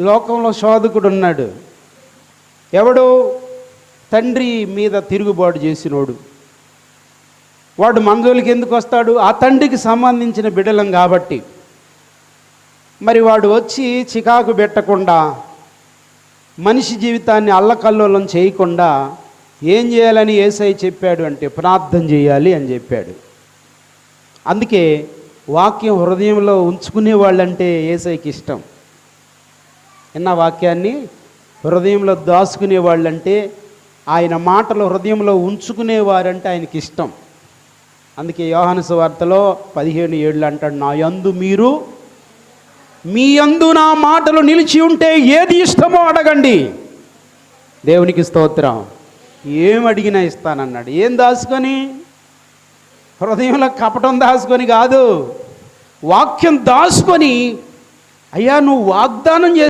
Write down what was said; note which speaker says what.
Speaker 1: లోకంలో శోధకుడు ఉన్నాడు. ఎవడు తండ్రి మీద తిరుగుబాటు చేసినోడు. వాడు మంజోలికి ఎందుకు వస్తాడు? ఆ తండ్రికి సంబంధించిన బిడలం కాబట్టి. మరి వాడు వచ్చి చికాకు పెట్టకుండా మనిషి జీవితాన్ని అల్లకల్లోలం చేయకుండా ఏం చేయాలని ఏసై చెప్పాడు అంటే ప్రార్థన చేయాలి అని చెప్పాడు. అందుకే వాక్యం హృదయంలో ఉంచుకునే వాళ్ళంటే ఏసైకి ఇష్టం. విన్న వాక్యాన్ని? హృదయంలో దాచుకునే వాళ్ళంటే ఆయన మాటలు హృదయంలో ఉంచుకునేవారంటే ఆయనకి ఇష్టం అందుకే యోహాను వార్తలో పదిహేను ఏళ్ళు అంటాడు నా యందు మీరు మీ యందు నా మాటలు నిలిచి ఉంటే ఏది ఇష్టమో అడగండి. దేవునికి స్తోత్రం. ఏం అడిగినా ఇస్తానన్నాడు. ఏం దాచుకొని హృదయంలో కపటం దాచుకొని కాదు వాక్యం దాచుకొని అయ్యా నువ్వు వాగ్దానం చేసి